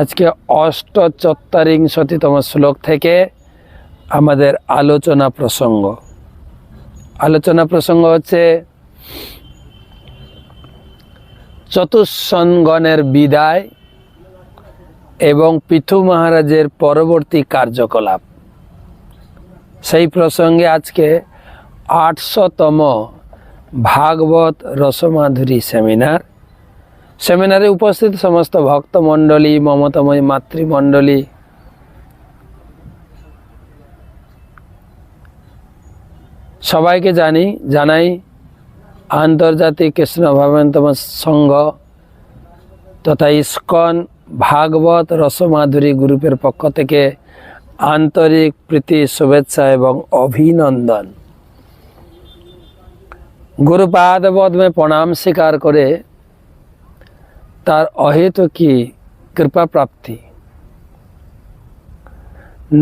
আজকে অষ্ট অষ্টচত্বরিংশতিতম শ্লোক থেকে আমাদের আলোচনা প্রসঙ্গ। আলোচনা প্রসঙ্গ হচ্ছে চতুষ্সনগণের বিদায় এবং পিথু মহারাজের পরবর্তী কার্যকলাপ। সেই প্রসঙ্গে আজকে আটশোতম ভাগবত রসমাধুরী সেমিনার সেমিনারে উপস্থিত সমস্ত ভক্তমণ্ডলী, মমতাময়ী মাতৃমণ্ডলী। সবাইকে জানি, জানাই, আন্তর্জাতিক কৃষ্ণ ভাবান্তম সংঘ তথা ইস্কন ভাগবত রসমাধুরী গ্রুপের পক্ষ থেকে আন্তরিক প্রীতি, শুভেচ্ছা এবং অভিনন্দন। গুরুপাদবদ মে প্রণাম স্বীকার করে তার অহেতু কি কৃপা প্রাপ্তি?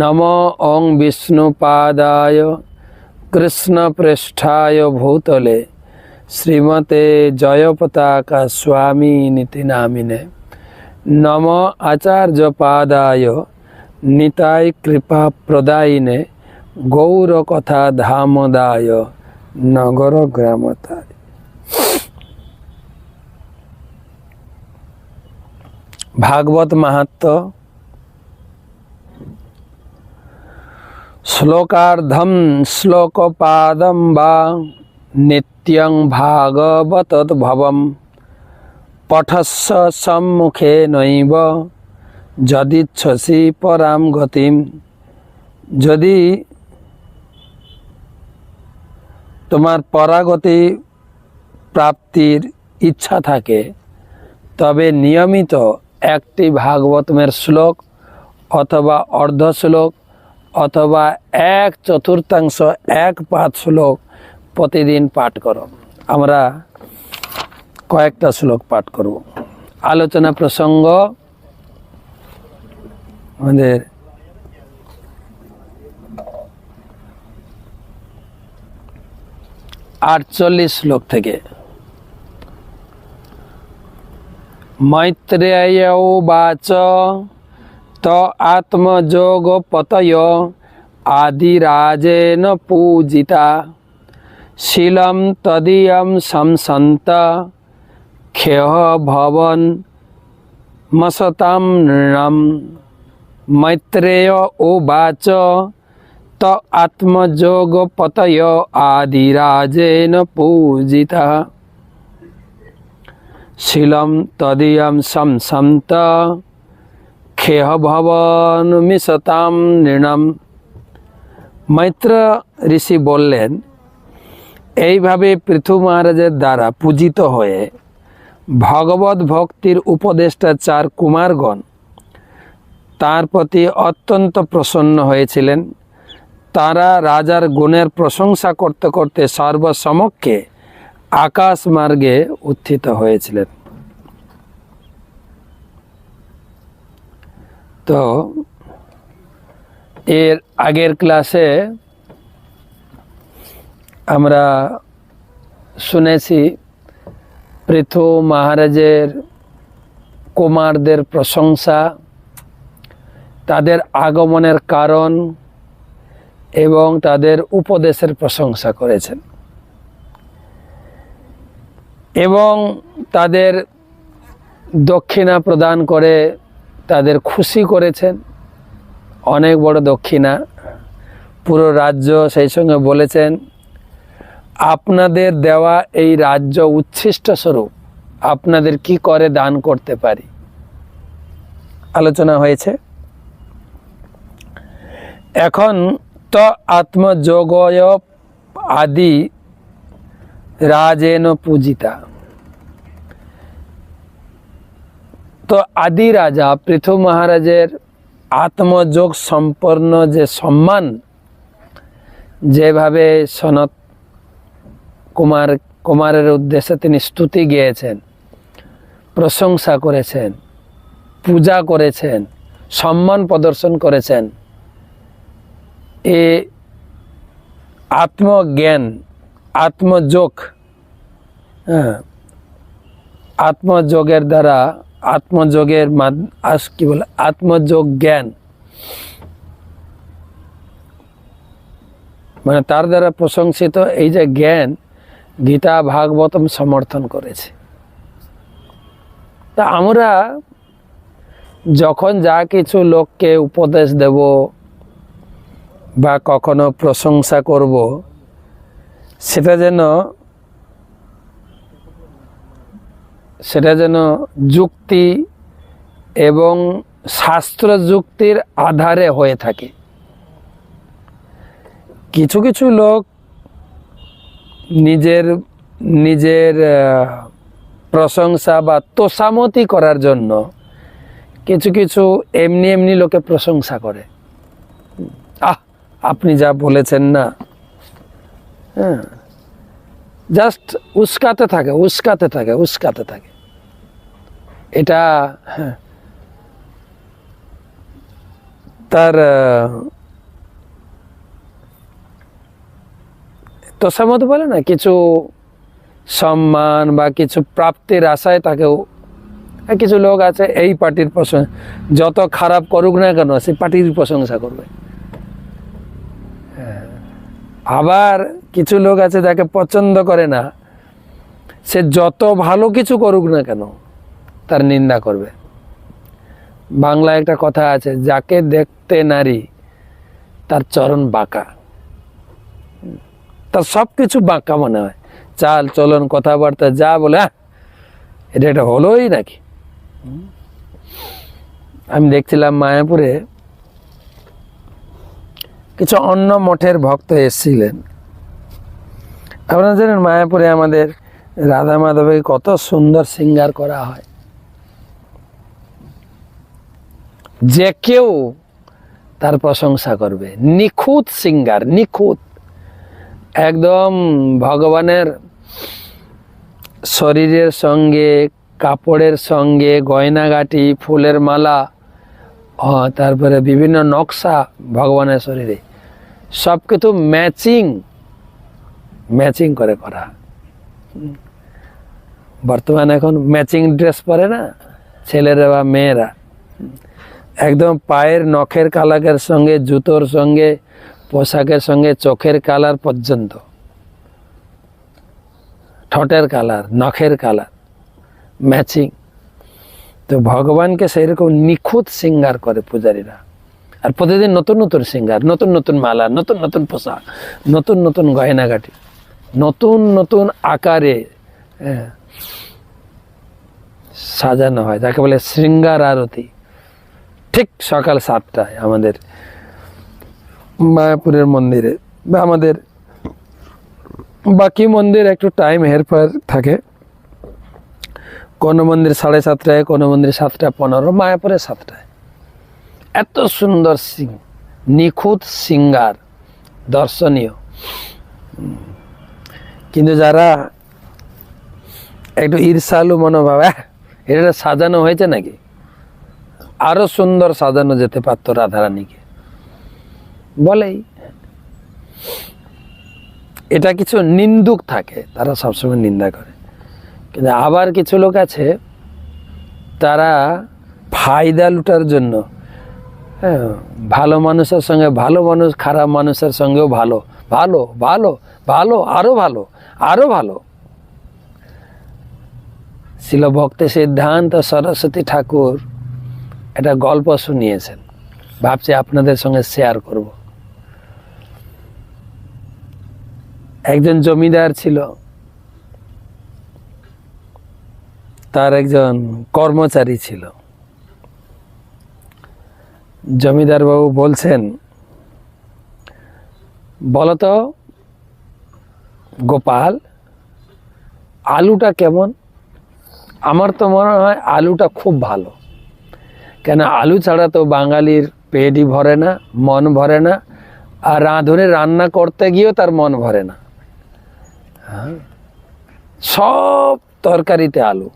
নম ওং বিষ্ণুপাদায় কৃষ্ণ পৃষ্ঠায় ভূতলে শ্রীমতে জয়পতাকা স্বামী নীতি নামিনে। নম আচার্য পাদায় নিতাই কৃপা প্রদায়িনে গৌর কথা ধামদায় নগর গ্রামতায়। ভাগবত মাহাত্ম, শ্লোকার্ধম শ্লোকপাদম বা নিত্যং ভাগবত ভবম। পঠস্য সম্মুখে নৈব, যদিচ্ছসি পরাম গতিম। যদি তোমার পরাগতি প্রাপ্তির ইচ্ছা থাকে, তবে নিয়মিত একটি ভাগবতমের শ্লোক অথবা অর্ধ শ্লোক অথবা এক চতুর্থাংশ, এক পাঁচ শ্লোক প্রতিদিন পাঠ করো। আমরা কয়েকটা শ্লোক পাঠ করব। আলোচনা প্রসঙ্গ আমাদের আটচল্লিশ শ্লোক থেকে मैत्रेय उवाच त आत्मजोगपतय आदिराजेन पूजिता शिलं तदीयं संसन्त ख्यः भवन् मसतां नृणं मैत्रेय उवाच त आत्मजोगपतय आदिराजेन पूजिता শিলম তদীয়ম সংসন্ত খেহ ভবন মিশতাম নৃণম। মৈত্র ঋষি বললেন, এইভাবে পৃথু মহারাজের দ্বারা পূজিত হয়ে ভগবত ভক্তির উপদেষ্টা চার কুমারগণ তার প্রতি অত্যন্ত প্রসন্ন হয়েছিলেন। তারা রাজার গুণের প্রশংসা করতে করতে সর্বসমক্ষে আকাশ মার্গে উত্থিত হয়েছিলেন। তো এর আগের ক্লাসে আমরা শুনেছি পৃথু মহারাজের কুমারদের প্রশংসা, তাদের আগমনের কারণ এবং তাদের উপদেশের প্রশংসা করেছেন। এবং তাদের দক্ষিণা প্রদান করে তাদের খুশি করেছেন। অনেক বড় দক্ষিণা। পুরো রাজ্য সেই সঙ্গে বলেছেন, আপনাদের দেওয়া এই রাজ্য উচ্ছিষ্ট স্বরূপ, আপনাদের কি করে দান করতে পারি? আলোচনা হয়েছে। এখন তো আত্মযোগয় আদি রাজেন পূজিতা। তো আদি রাজা পৃথু মহারাজের আত্মযোগ সম্পন্ন যে সম্মান, যেভাবে সনত কুমার, কুমারের উদ্দেশ্যে তিনি স্তুতি গিয়েছেন, প্রশংসা করেছেন, পূজা করেছেন, সম্মান প্রদর্শন করেছেন, এ আত্মজ্ঞান আত্মযোগ হ্যাঁ আত্মযোগের দ্বারা, আত্মযোগের কি বলে, আত্মযোগ জ্ঞান। মানে তার দ্বারা প্রশংসিত এই যে জ্ঞান, গীতা ভাগবতম সমর্থন করেছে। তা আমরা যখন যা কিছু লোককে উপদেশ দেব বা কখনো প্রশংসা করব সেটা যেন সেটা যেন যুক্তি এবং শাস্ত্র যুক্তির আধারে হয়ে থাকে। কিছু কিছু লোক নিজের নিজের প্রশংসা বা তোষামতি করার জন্য কিছু কিছু এমনি এমনি লোকে প্রশংসা করে। আহ, আপনি যা বলেছেন না। হ্যাঁ। জাস্ট উস্কাতে থাকে উস্কাতে থাকে উস্কাতে থাকে। এটা হ্যাঁ, তার আহ, তোষামত বলে না কিছু সম্মান বা কিছু প্রাপ্তির আশায় তাকেও কিছু লোক আছে এই পার্টির প্রশংসা যত খারাপ করুক না কেন সেই পার্টির প্রশংসা করবে। হ্যাঁ। আবার কিছু লোক আছে যাকে পছন্দ করে না। সে যত ভালো কিছু করুক না কেন তার নিন্দা করবে। বাংলায় একটা কথা আছে যাকে দেখতে নারী তার চরণ বাঁকা। তার সব কিছু বাঁকা মনে হয়। চাল চলন কথাবার্তা যা বলে "আহ, এটা এটা হলোই নাকি? আমি দেখছিলাম মায়াপুরে কিছু অন্য মঠের ভক্ত এসেছিলেন। আপনারা জানেন মায়াপুরে আমাদের রাধা মাধবের কত সুন্দর সিঙ্গার করা হয়। যে কেউ তার প্রশংসা করবে। নিখুঁত সিঙ্গার, নিখুঁত। একদম ভগবানের শরীরের সঙ্গে, কাপড়ের সঙ্গে, গয়নাগাটি, ফুলের মালা তারপরে বিভিন্ন নকশা ভগবানের শরীরে। সব কিছু ম্যাচিং। ম্যাচিং করে হুম। বর্তমানে এখন ম্যাচিং ড্রেস পরে না, ছেলেরা বা মেয়েরা। একদম পায়ের নখের কালাকের সঙ্গে, জুতোর সঙ্গে, পোশাকের সঙ্গে, চোখের কালার পর্যন্ত। ঠোঁটের কালার, নখের কালার ম্যাচিং তো ভগবানকে সেই রকম নিখুঁত সিঙ্গার করে পূজারীরা। আর প্রতিদিন নতুন নতুন সিঙ্গার, নতুন নতুন মালা, নতুন নতুন পোশাক, নতুন নতুন গয়নাগাটি। নতুন নতুন আকারে সাজানো হয়। যাকে বলে শৃঙ্গার আরতি ঠিক সকাল সাতটায় আমাদের মায়াপুরের মন্দিরে, বা আমাদের বাকি মন্দির একটু টাইম হেরফের থাকে। কোনো মন্দির সাড়ে সাতটায়, কোনো মন্দির সাতটা পনেরো, মায়াপুরে সাতটায়। এত সুন্দর সিং, নিখুঁত সিঙ্গার, দর্শনীয়। কিন্তু যারা একটু ঈর্ষালু মনোভাব "আহ, এটা সাজানো হয়েছে নাকি? আরও সুন্দর সাজানো যেতে পারতো রাধারানীকে। বলেই। এটা কিছু নিন্দুক থাকে তারা সবসময় নিন্দা করে। কিন্তু আবার কিছু লোক আছে তারা ফায়দা লুটার জন্য হ্যাঁ ভালো মানুষের সঙ্গে ভালো মানুষ খারাপ মানুষের সঙ্গেও ভালো ভালো ভালো ভালো, আরও ভালো আরও ভালো। ছিল ভক্তি সিদ্ধান্ত সরস্বতী ঠাকুর একটা গল্প শুনিয়েছেন। ভাবছি আপনাদের সঙ্গে শেয়ার করব। একজন জমিদার ছিল, তার একজন কর্মচারী ছিল। জমিদার বাবু বলছেন বলতো গোপাল, আলুটা কেমন? আমার তো মনে হয় আলুটা খুব ভালো। কেন, আলু ছাড়া তো বাঙালির পেটই ভরে না, মন ভরে না, আর রাঁধুনে রান্না করতে গিয়েও তার মন ভরে না। হ্যাঁ। সব তরকারিতে আলু।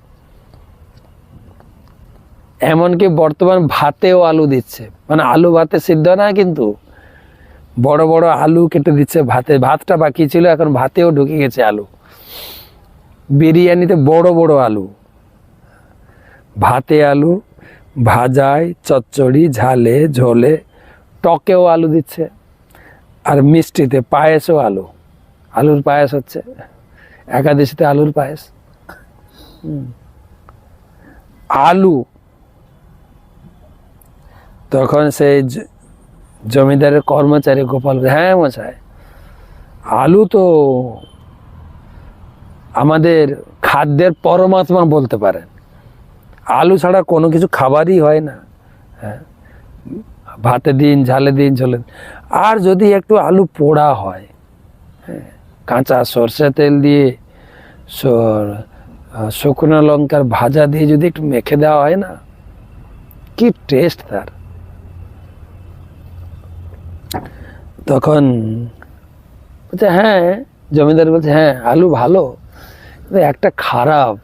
এমনকি বর্তমান ভাতেও আলু দিচ্ছে। মানে আলু ভাতে সিদ্ধ না কিন্তু? বড় বড় আলু কেটে দিচ্ছে ভাতে। ভাতটা বাকি ছিল, এখন ভাতেও ঢুকে গেছে আলু। বিরিয়ানিতে বড় বড় আলু। ভাতে আলু, ভাজায় চচ্চড়ি, ঝালে, ঝোলে, টকেও আলু দিচ্ছে। আর মিষ্টিতে পায়েসও আলু। আলুর পায়েস হচ্ছে। একাদশীতে আলুর পায়েস। আলু। তখন সেই জমিদারের কর্মচারী গোপাল হ্যাঁ মশাই। আলু তো আমাদের খাদ্যের পরমাত্মা বলতে পারেন। আলু ছাড়া কোনো কিছু খাবারই হয় না। হ্যাঁ ভাতে দিন, ঝালে দিন, ঝোলে। আর যদি একটু আলু পোড়া হয় হ্যাঁ কাঁচা সর্ষে তেল দিয়ে শুকনো লঙ্কার ভাজা দিয়ে যদি একটু মেখে দেওয়া হয় না, কি টেস্ট তার? তখন বলছে হ্যাঁ জমিদার বলছে হ্যাঁ আলু ভালো, কিন্তু একটা খারাপ।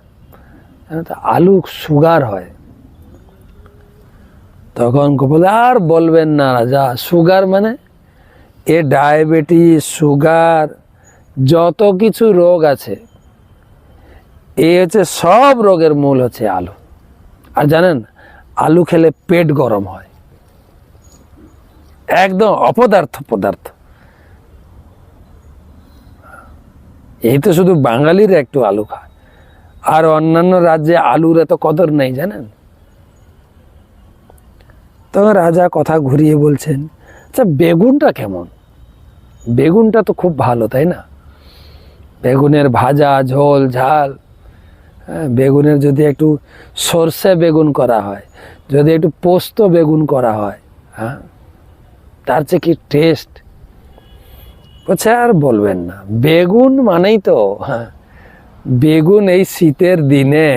আলু সুগার হয়। তখন গোপাল, আর বলবেন না রাজা, সুগার মানে এ ডায়াবেটিস, সুগার, যত কিছু রোগ আছে, এ হচ্ছে সব রোগের মূল হচ্ছে আলু। আর জানেন, আলু খেলে পেট গরম হয়। একদম অপদার্থ পদার্থ। এই তো শুধু বাঙালির একটু আলু খায়। আর অন্যান্য রাজ্যে আলুর এত কদর নেই জানেন? তখন রাজা কথা ঘুরিয়ে বলছেন আচ্ছা বেগুনটা কেমন? বেগুনটা তো খুব ভালো তাই না? বেগুনের ভাজা ঝোল ঝাল। হ্যাঁ, বেগুনের যদি একটু সর্ষে বেগুন করা হয় যদি একটু পোস্ত বেগুন করা হয় হ্যাঁ তার চেয়ে কি টেস্ট বলছে, আর বলবেন না। বেগুন মানেই তো হ্যাঁ বেগুন এই শীতের দিনে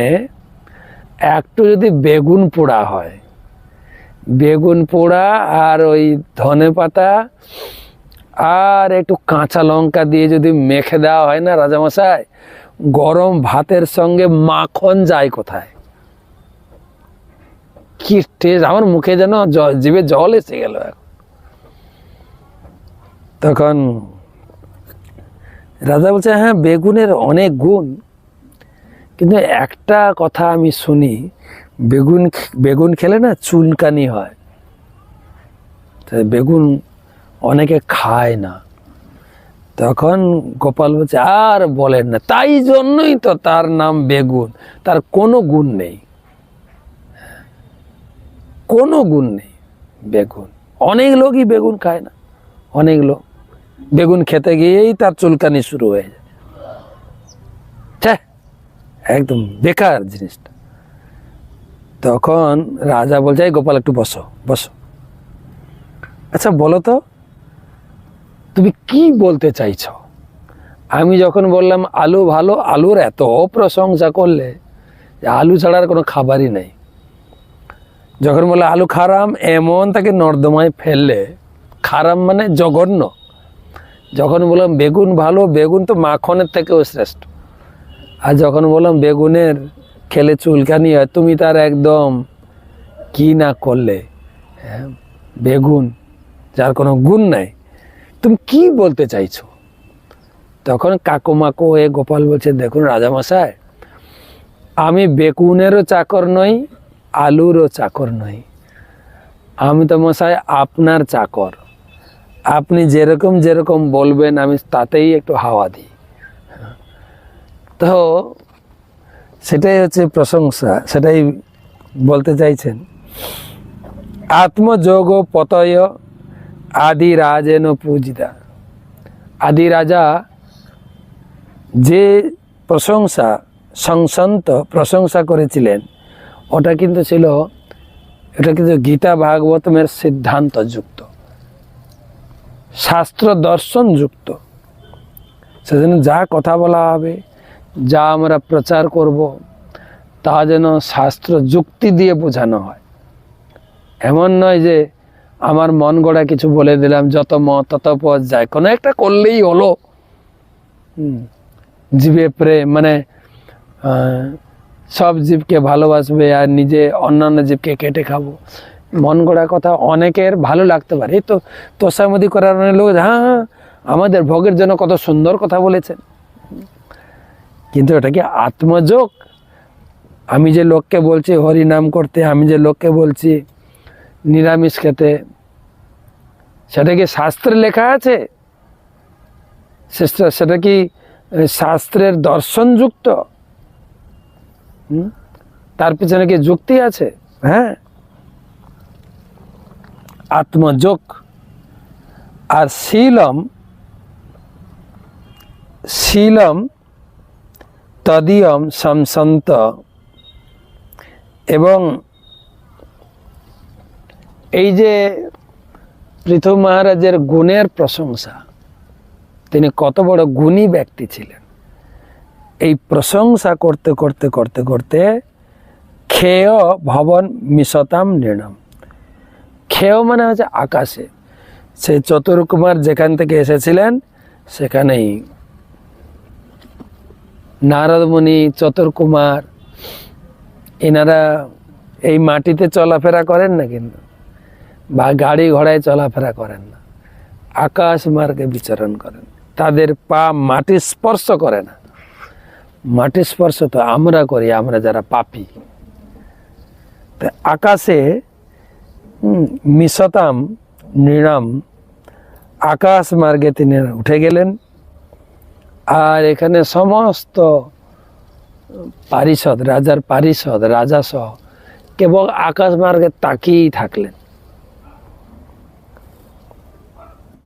একটু যদি বেগুন পোড়া হয়, বেগুন পোড়া আর ওই ধনে পাতা আর একটু কাঁচা লঙ্কা দিয়ে যদি মেখে দেওয়া হয় না রাজামশাই, গরম ভাতের সঙ্গে মাখন যায় কোথায়? কি টেস্ট আমার মুখে যেন জ- জিভে জল এসে গেল এখন। তখন রাজা বলছে হ্যাঁ বেগুনের অনেক গুণ, কিন্তু একটা কথা আমি শুনি, বেগুন বেগুন খেলে না চুলকানি হয়। বেগুন অনেকে খায় না। তখন গোপাল বলছে, আর বলেন না, তাই জন্যই তো তার নাম বেগুন, তার কোনো গুণ নেই। কোনো গুণ নেই বেগুন। অনেক লোকই বেগুন খায় না। অনেক লোক। বেগুন খেতে গিয়েই তার চুলকানি শুরু হয়ে যায়। একদম বেকার জিনিসটা। তখন রাজা বলছে, "এই গোপাল, একটু বসো বসো। আচ্ছা বলো তো, তুমি কি বলতে চাইছো? আমি যখন বললাম, আলু ভালো, আলুর এত প্রশংসা করলে আলু ছাড়ার কোনো খাবারই নেই। যখন বলে আলু খারাম, এমন তাকে নর্দমায় ফেললে খারাম মানে জঘন্য। যখন বললাম বেগুন ভালো বেগুন তো মাখনের থেকেও শ্রেষ্ঠ। আর যখন বললাম বেগুনের খেলে চুলকানি হয় তুমি তার একদম কি না করলে? হ্যাঁ, বেগুন যার কোনো গুণ নাই। তুমি কি বলতে চাইছো? তখন কাকুমাকু হয়ে গোপাল বলছে দেখুন রাজামশাই আমি বেগুনেরও চাকর নই আলুরও চাকর নই। আমি তো মশাই আপনার চাকর। আপনি যেরকম যেরকম বলবেন, আমি তাতেই একটু হাওয়া দিই। তো সেটাই হচ্ছে প্রশংসা, সেটাই বলতে চাইছেন। আত্মযোগ পতয় আদি রাজেন পূজিতা। আদি রাজা যে প্রশংসা, সংসন্ত প্রশংসা করেছিলেন, ওটা কিন্তু ছিল এটা কিন্তু গীতা ভাগবতমের সিদ্ধান্ত যুক্ত শাস্ত্র দর্শন যুক্ত। সেজন্য যা কথা বলা হবে, যা আমরা প্রচার করব, তা যেন শাস্ত্র যুক্তি দিয়ে বোঝানো হয়। এমন নয় যে আমার মন গড়া কিছু বলে দিলাম, যত মত তত পথ যায়। কোনো একটা করলেই হলো। জীবে প্রেম মানে সব জীবকে ভালোবাসবে আর নিজে অন্যান্য জীবকে কেটে খাব। মন গড়া কথা অনেকের ভালো লাগতে পারে। তো তোষামদি করার অনেক লোক হ্যাঁ হ্যাঁ আমাদের ভোগের জন্য কত সুন্দর কথা বলেছেন। কিন্তু এটা কি আত্মযোগ? আমি যে লোককে বলছি হরি নাম করতে আমি যে লোককে বলছি, নিরামিষ খেতে, সেটা কি শাস্ত্রে লেখা আছে? সেটা- কি শাস্ত্রের দর্শনযুক্ত? তার পিছনে কি যুক্তি আছে? হ্যাঁ? আত্মযোগ। আর শীলম শীলম তদীয়ম সংসন্ত এবং এই যে পৃথু মহারাজের গুণের প্রশংসা, তিনি কত বড় গুণী ব্যক্তি ছিলেন। এই প্রশংসা করতে করতে করতে করতে খেয় ভবন মিশতাম নির্ণম খেয় মানে হচ্ছে আকাশে। সেই চতুর্কুমার যেখান থেকে এসেছিলেন, সেখানেই। নারদ মুনি চতুর্কুমার, এনারা এই মাটিতে চলাফেরা করেন না কিন্তু? বা গাড়ি ঘোড়ায় চলাফেরা করেন না। আকাশ মার্গে বিচরণ করেন। তাদের পা মাটি স্পর্শ করে না। মাটি স্পর্শ তো আমরা করি, আমরা যারা পাপি। আকাশে মিশতাম নৃণাম আকাশ মার্গে তিনি উঠে গেলেন। আর এখানে সমস্ত পারিষদ, রাজার পারিষদ, রাজাসহ কেবল আকাশ মার্গে তাকিয়েই থাকলেন।